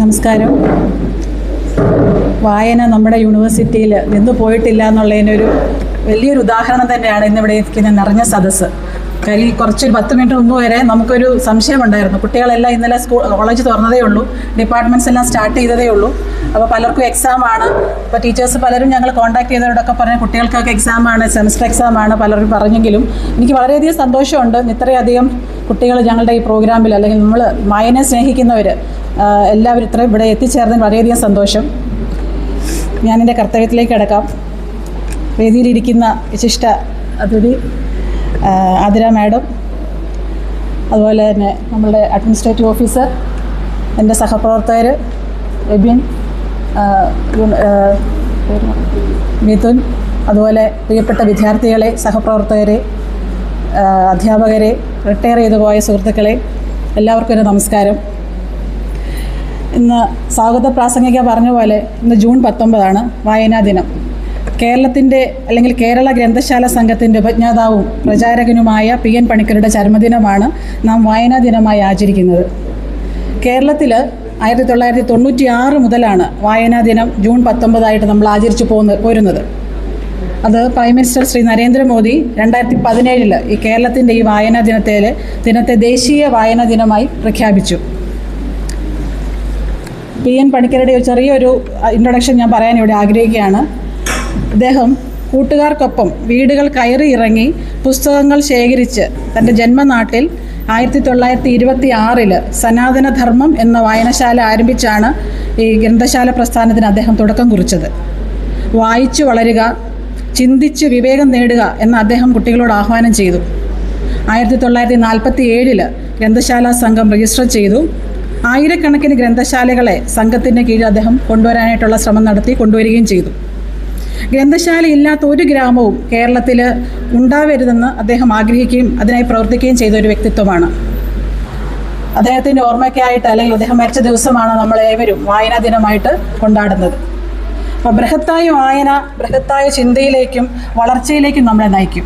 നമസ്കാരം. വായന നമ്മുടെ യൂണിവേഴ്സിറ്റിയിൽ നിന്ന് പോയിട്ടില്ല എന്നുള്ളതിനൊരു വലിയൊരു ഉദാഹരണം തന്നെയാണ് ഇന്നിവിടെ ഇരിക്കുന്ന നിറഞ്ഞ സദസ്സ്. കാര്യം ഈ കുറച്ചൊരു പത്ത് മിനിറ്റ് മുമ്പ് വരെ നമുക്കൊരു സംശയമുണ്ടായിരുന്നു. കുട്ടികളെല്ലാം ഇന്നലെ സ്കൂൾ കോളേജ് തുറന്നതേ ഉള്ളൂ. ഡിപ്പാർട്ട്മെന്റ്സ് എല്ലാം സ്റ്റാർട്ട് ചെയ്തതേ ഉള്ളൂ. അപ്പോൾ പലർക്കും എക്സാം ആണ്. അപ്പോൾ ടീച്ചേഴ്സ് പലരും ഞങ്ങൾ കോൺടാക്ട് ചെയ്തവരോടൊക്കെ പറഞ്ഞ കുട്ടികൾക്കൊക്കെ എക്സാം ആണ് സെമസ്റ്റർ എക്സാം ആണ് പലരും പറഞ്ഞെങ്കിലും എനിക്ക് വളരെയധികം സന്തോഷമുണ്ട്. ഇത്രയധികം കുട്ടികൾ ഞങ്ങളുടെ ഈ പ്രോഗ്രാമിൽ അല്ലെങ്കിൽ നമ്മൾ വായനയെ സ്നേഹിക്കുന്നവർ എല്ലാവരും ഇത്രയും ഇവിടെ എത്തിച്ചേർന്നതിൽ വളരെയധികം സന്തോഷം. ഞാൻ എന്റെ കർത്തവ്യത്തിലേക്ക് കിടക്കാം. വേദിയിലിരിക്കുന്ന വിശിഷ്ട അതിഥി ആതിര മാഡം അതുപോലെ തന്നെ നമ്മളുടെ അഡ്മിനിസ്ട്രേറ്റീവ് ഓഫീസർ എന്റെ സഹപ്രവർത്തകർ എബിൻ. മിഥുൻ അതുപോലെ പ്രിയപ്പെട്ട വിദ്യാർത്ഥികളെ സഹപ്രവർത്തകരെ അധ്യാപകരെ റിട്ടയർ ചെയ്തു പോയ സുഹൃത്തുക്കളെ എല്ലാവർക്കും ഒരു നമസ്കാരം ഇന്ന് സ്വാഗത പ്രാസംഗിക പറഞ്ഞ പോലെ ഇന്ന് ജൂൺ പത്തൊമ്പതാണ് വായനാ ദിനം കേരളത്തിന്റെ അല്ലെങ്കിൽ കേരള ഗ്രന്ഥശാല സംഘത്തിന്റെ ഉപജ്ഞാതാവും പ്രചാരകനുമായ പി എൻ പണിക്കരുടെ ചരമദിനമാണ് നാം വായനാ ദിനമായി ആചരിക്കുന്നത്. കേരളത്തിൽ ആയിരത്തി തൊള്ളായിരത്തി തൊണ്ണൂറ്റി ആറ് മുതലാണ് വായനാ ദിനം ജൂൺ പത്തൊമ്പതായിട്ട് നമ്മൾ ആചരിച്ചു പോകുന്ന പോരുന്നത്. അത് പ്രൈം മിനിസ്റ്റർ ശ്രീ നരേന്ദ്രമോദി രണ്ടായിരത്തി പതിനേഴിൽ ഈ കേരളത്തിന്റെ ഈ വായനാ ദിനത്തെ ദിനത്തെ ദേശീയ വായനാ ദിനമായി പ്രഖ്യാപിച്ചു. പി എൻ പണിക്കരുടെ ചെറിയൊരു ഇൻട്രൊഡക്ഷൻ ഞാൻ പറയാൻ ഇവിടെ ആഗ്രഹിക്കുകയാണ്. അദ്ദേഹം കൂട്ടുകാർക്കൊപ്പം വീടുകൾ കയറി ഇറങ്ങി പുസ്തകങ്ങൾ ശേഖരിച്ച് തന്റെ ജന്മനാട്ടിൽ ആയിരത്തി തൊള്ളായിരത്തി ഇരുപത്തി ആറിൽ സനാതനധർമ്മം എന്ന വായനശാല ആരംഭിച്ചാണ് ഈ ഗ്രന്ഥശാല പ്രസ്ഥാനത്തിന് അദ്ദേഹം തുടക്കം കുറിച്ചത്. വായിച്ചു വളരുക ചിന്തിച്ച് വിവേകം നേടുക എന്ന് അദ്ദേഹം കുട്ടികളോട് ആഹ്വാനം ചെയ്തു. ആയിരത്തി തൊള്ളായിരത്തി നാൽപ്പത്തി ഏഴിൽ ഗ്രന്ഥശാല സംഘം രജിസ്റ്റർ ചെയ്തു. ആയിരക്കണക്കിന് ഗ്രന്ഥശാലകളെ സംഘത്തിന്റെ കീഴിൽ അദ്ദേഹം കൊണ്ടുവരാനായിട്ടുള്ള ശ്രമം നടത്തി കൊണ്ടുവരികയും ചെയ്തു. ഗ്രന്ഥശാല ഇല്ലാത്ത ഒരു ഗ്രാമവും കേരളത്തിൽ ഉണ്ടാവരുതെന്ന് അദ്ദേഹം ആഗ്രഹിക്കുകയും അതിനായി പ്രവർത്തിക്കുകയും ചെയ്ത ഒരു വ്യക്തിത്വമാണ്. അദ്ദേഹത്തിന്റെ ഓർമ്മയ്ക്കായിട്ട് അല്ലെങ്കിൽ അദ്ദേഹം മരിച്ച ദിവസമാണ് നമ്മൾ ഏവരും വായനാ ദിനമായിട്ട് കൊണ്ടാടുന്നത്. അപ്പോൾ ബൃഹത്തായ വായന ബൃഹത്തായ ചിന്തയിലേക്കും വളർച്ചയിലേക്കും നമ്മളെ നയിക്കും.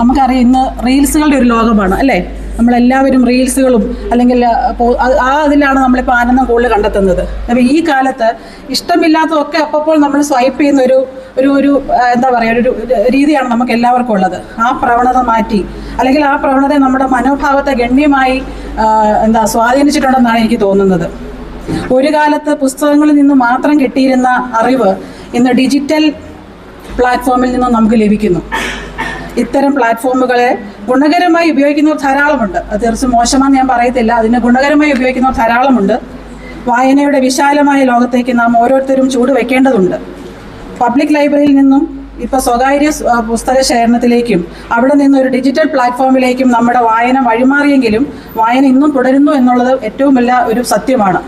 നമുക്കറിയാം ഇന്ന് റീൽസുകളുടെ ഒരു ലോകമാണ് അല്ലേ? നമ്മളെല്ലാവരും റീൽസുകളും അല്ലെങ്കിൽ ആ അതിലാണ് നമ്മളിപ്പോൾ ആനന്ദം കൂടുതൽ കണ്ടെത്തുന്നത്. അപ്പോൾ ഈ കാലത്ത് ഇഷ്ടമില്ലാത്തതൊക്കെ അപ്പോൾ നമ്മൾ സ്വൈപ്പ് ചെയ്യുന്ന ഒരു ഒരു ഒരു എന്താ പറയുക ഒരു രീതിയാണ് നമുക്ക് എല്ലാവർക്കും ഉള്ളത്. ആ പ്രവണത മാറ്റി അല്ലെങ്കിൽ ആ പ്രവണത നമ്മുടെ മനോഭാവത്തെ ഗണ്യമായി എന്താ സ്വാധീനിച്ചിട്ടുണ്ടെന്നാണ് എനിക്ക് തോന്നുന്നത്. ഒരു കാലത്ത് പുസ്തകങ്ങളിൽ നിന്ന് മാത്രം കിട്ടിയിരുന്ന അറിവ് ഇന്ന് ഡിജിറ്റൽ പ്ലാറ്റ്ഫോമിൽ നിന്നും നമുക്ക് ലഭിക്കുന്നു. ഇത്തരം പ്ലാറ്റ്ഫോമുകളെ ഗുണകരമായി ഉപയോഗിക്കുന്നവർ ധാരാളമുണ്ട്. അത് തീർച്ചയായും മോശമാണെന്ന് ഞാൻ പറയത്തില്ല. അതിനെ ഗുണകരമായി ഉപയോഗിക്കുന്നവർ ധാരാളമുണ്ട്. വായനയുടെ വിശാലമായ ലോകത്തേക്ക് നാം ഓരോരുത്തരും ചൂട് വെക്കേണ്ടതുണ്ട്. പബ്ലിക് ലൈബ്രറിയിൽ നിന്നും ഇപ്പോൾ സ്വകാര്യ പുസ്തക ശേഖരണത്തിലേക്കും അവിടെ നിന്ന് ഒരു ഡിജിറ്റൽ പ്ലാറ്റ്ഫോമിലേക്കും നമ്മുടെ വായന വഴിമാറിയെങ്കിലും വായന ഇന്നും തുടരുന്നു എന്നുള്ളത് ഏറ്റവും വലിയ ഒരു സത്യമാണ്.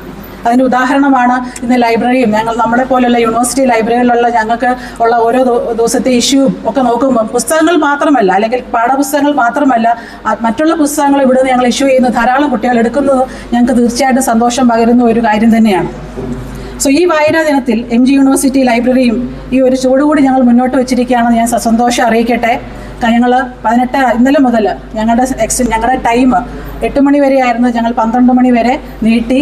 അതിന് ഉദാഹരണമാണ് ഇന്ന് ലൈബ്രറിയും. ഞങ്ങൾ നമ്മളെ പോലെയുള്ള യൂണിവേഴ്സിറ്റി ലൈബ്രറികളിലുള്ള ഞങ്ങൾക്ക് ഉള്ള ഓരോ ദിവസത്തെ ഇഷ്യൂ ഒക്കെ നോക്കുമ്പോൾ പുസ്തകങ്ങൾ മാത്രമല്ല അല്ലെങ്കിൽ പാഠപുസ്തകങ്ങൾ മാത്രമല്ല മറ്റുള്ള പുസ്തകങ്ങൾ ഇവിടെ നിന്ന് ഞങ്ങൾ ഇഷ്യൂ ചെയ്യുന്ന ധാരാളം കുട്ടികൾ എടുക്കുന്നത് ഞങ്ങൾക്ക് തീർച്ചയായിട്ടും സന്തോഷം പകരുന്ന ഒരു കാര്യം തന്നെയാണ്. സോ ഈ വായനാ ദിനത്തിൽ എം ജി യൂണിവേഴ്സിറ്റി ലൈബ്രറിയും ഈ ഒരു ചൂടുകൂടി ഞങ്ങൾ മുന്നോട്ട് വെച്ചിരിക്കുകയാണെന്ന് ഞാൻ സന്തോഷം അറിയിക്കട്ടെ. ഞങ്ങൾ പതിനെട്ട് ഇന്നലെ മുതൽ ഞങ്ങളുടെ എക്സ് ഞങ്ങളുടെ ടൈം എട്ട് മണി വരെ ആയിരുന്നു ഞങ്ങൾ പന്ത്രണ്ട് മണി വരെ നീട്ടി.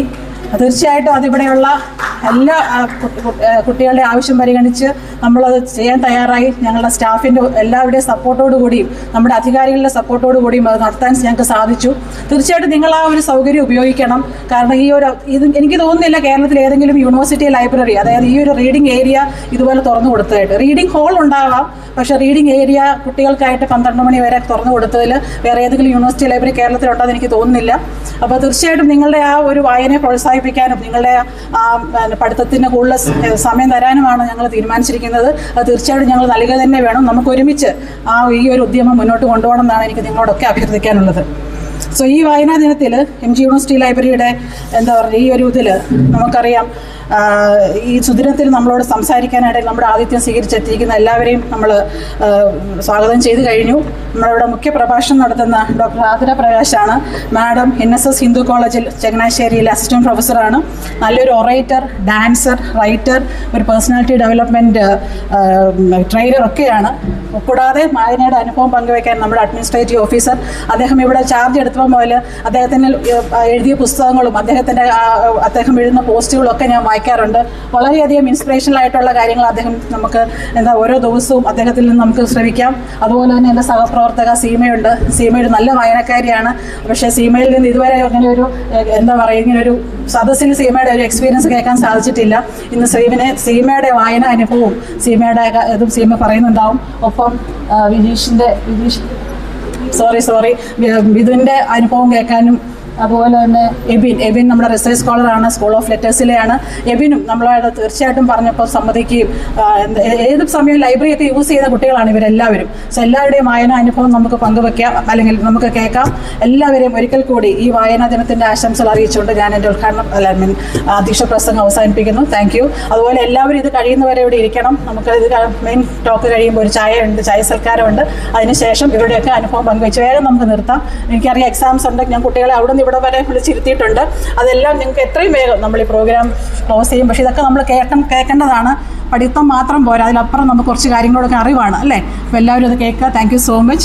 തീർച്ചയായിട്ടും അതിവിടെയുള്ള എല്ലാ കുട്ടികളുടെ ആവശ്യം പരിഗണിച്ച് നമ്മളത് ചെയ്യാൻ തയ്യാറായി. ഞങ്ങളുടെ സ്റ്റാഫിന്റെ എല്ലാവരുടെയും സപ്പോർട്ടോടു കൂടിയും നമ്മുടെ അധികാരികളുടെ സപ്പോർട്ടോടു കൂടിയും അത് നടത്താൻ ഞങ്ങൾക്ക് സാധിച്ചു. തീർച്ചയായിട്ടും നിങ്ങൾ ആ ഒരു സൗകര്യം ഉപയോഗിക്കണം. കാരണം ഈ ഒരു ഇത് എനിക്ക് തോന്നുന്നില്ല കേരളത്തിൽ ഏതെങ്കിലും യൂണിവേഴ്സിറ്റി ലൈബ്രറി അതായത് ഈ ഒരു റീഡിംഗ് ഏരിയ ഇതുപോലെ തുറന്നു കൊടുത്തതായിട്ട്. റീഡിംഗ് ഹോൾ ഉണ്ടാവാം പക്ഷേ റീഡിംഗ് ഏരിയ കുട്ടികൾക്കായിട്ട് പന്ത്രണ്ട് മണി വരെ തുറന്നു കൊടുത്തതിൽ വേറെ ഏതെങ്കിലും യൂണിവേഴ്സിറ്റി ലൈബ്രറി കേരളത്തിലുണ്ടെന്ന് എനിക്ക് തോന്നുന്നില്ല. അപ്പോൾ തീർച്ചയായിട്ടും നിങ്ങളുടെ ആ ഒരു വായനയെ പ്രോത്സാഹിപ്പിക്കാനും നിങ്ങളുടെ പഠിത്തത്തിന് കൂടുതൽ സമയം തരാനുമാണ് ഞങ്ങൾ തീരുമാനിച്ചിരിക്കുന്നത്. അത് തീർച്ചയായിട്ടും ഞങ്ങൾ നൽകുക തന്നെ വേണം. നമുക്ക് ഒരുമിച്ച് ആ ഈ ഒരു ഉദ്യമം മുന്നോട്ട് കൊണ്ടുപോകണം എന്നാണ് എനിക്ക് നിങ്ങളോടൊക്കെ അഭ്യർത്ഥിക്കാനുള്ളത്. സോ ഈ വായനാ ദിനത്തിൽ എം ജി യൂണിവേഴ്സിറ്റി ലൈബ്രറിയുടെ എന്താ പറയുക ഈ ഒരു ഇതിൽ നമുക്കറിയാം ഈ സുദിനത്തിൽ നമ്മളോട് സംസാരിക്കാനായിട്ട് നമ്മുടെ ആതിഥ്യം സ്വീകരിച്ചെത്തിയിരിക്കുന്ന എല്ലാവരെയും നമ്മൾ സ്വാഗതം ചെയ്തു കഴിഞ്ഞു. നമ്മളിവിടെ മുഖ്യ പ്രഭാഷണം നടത്തുന്ന doctor Athira പ്രകാശാണ്. Madam N S S Hindu കോളേജിൽ ചങ്ങനാശ്ശേരിയിലെ അസിസ്റ്റന്റ് പ്രൊഫസറാണ്. നല്ലൊരു ഒറേറ്റർ ഡാൻസർ റൈറ്റർ ഒരു പേഴ്സണാലിറ്റി ഡെവലപ്മെന്റ് ട്രെയിനർ ഒക്കെയാണ്. കൂടാതെ മായനയുടെ അനുഭവം പങ്കുവയ്ക്കാൻ നമ്മുടെ അഡ്മിനിസ്ട്രേറ്റീവ് ഓഫീസർ അദ്ദേഹം ഇവിടെ ചാർജ് എടുത്തപ്പോൾ ചെറുപ്പം മുതൽ അദ്ദേഹത്തിന് എഴുതിയ പുസ്തകങ്ങളും അദ്ദേഹത്തിന്റെ അദ്ദേഹം എഴുതുന്ന പോസ്റ്റുകളും ഒക്കെ ഞാൻ വായിക്കാറുണ്ട്. വളരെയധികം ഇൻസ്പിറേഷണൽ ആയിട്ടുള്ള കാര്യങ്ങൾ അദ്ദേഹം നമുക്ക് എന്താ ഓരോ ദിവസവും അദ്ദേഹത്തിൽ നിന്ന് നമുക്ക് ശ്രമിക്കാം. അതുപോലെ തന്നെ എന്റെ സഹപ്രവർത്തക സീമയുണ്ട്. സീമ ഒരു നല്ല വായനക്കാരിയാണ്. പക്ഷേ സീമയിൽ നിന്ന് ഇതുവരെ അങ്ങനെ ഒരു എന്താ പറയുക ഇങ്ങനെ ഒരു സദസ്സിൽ സീമയുടെ ഒരു എക്സ്പീരിയൻസ് കേൾക്കാൻ സാധിച്ചിട്ടില്ല. ഇന്ന് സീമിനെ സീമയുടെ വായന അനുഭവവും സീമയുടെ ഇതും സീമ പറയുന്നുണ്ടാവും. ഒപ്പം വിനീഷിന്റെ വിജീഷ് സോറി സോറി മിഥുന്റെ അനുഭവം കേൾക്കാനും അതുപോലെ തന്നെ എബിൻ എബിൻ നമ്മുടെ റിസർച്ച് സ്കോളറാണ് സ്കൂൾ ഓഫ് ലെറ്റേഴ്സിലെയാണ് എബിനും നമ്മളോട് തീർച്ചയായിട്ടും പറഞ്ഞപ്പോൾ സമ്മതിക്കുകയും ഏത് ലൈബ്രറി ഒക്കെ യൂസ് ചെയ്യുന്ന കുട്ടികളാണ് ഇവരെല്ലാവരും. സോ എല്ലാവരുടെയും വായന അനുഭവം നമുക്ക് പങ്കുവെക്കാം അല്ലെങ്കിൽ നമുക്ക് കേൾക്കാം. എല്ലാവരെയും ഒരിക്കൽ കൂടി ഈ വായനാ ദിനത്തിന്റെ ആശംസകൾ അറിയിച്ചുകൊണ്ട് ഞാൻ എന്റെ ഉദ്ഘാടനം അല്ല മീൻ അധ്യക്ഷ പ്രസംഗം അവസാനിപ്പിക്കുന്നു. താങ്ക് യു അതുപോലെ എല്ലാവരും ഇത് കഴിയുന്നവരെ ഇവിടെ ഇരിക്കണം. നമുക്ക് ഇത് മെയിൻ ടോക്ക് കഴിയുമ്പോൾ ഒരു ചായ ഉണ്ട് ചായ സൽക്കാരമുണ്ട്. അതിനുശേഷം ഇവരുടെയൊക്കെ അനുഭവം പങ്കുവെച്ച് വേഗം നമുക്ക് നിർത്താം. എനിക്കറിയാം എക്സാംസ് ഉണ്ട്. ഞാൻ കുട്ടികളെ അവിടെ ഇവിടെ വരെ വിളിച്ചിരുത്തിയിട്ടുണ്ട് അതെല്ലാം നിങ്ങൾക്ക് എത്രയും വേഗം നമ്മൾ ഈ പ്രോഗ്രാം ക്ലോസ് ചെയ്യും. പക്ഷേ ഇതൊക്കെ നമ്മൾ കേൾക്കണം കേൾക്കേണ്ടതാണ്. പഠിത്തം മാത്രം പോരാ. അതിലപ്പുറം നമുക്ക് കുറച്ച് കാര്യങ്ങളൊക്കെ അറിവാണ് അല്ലേ? അപ്പോൾ എല്ലാവരും അത് കേൾക്കുക. Thank so much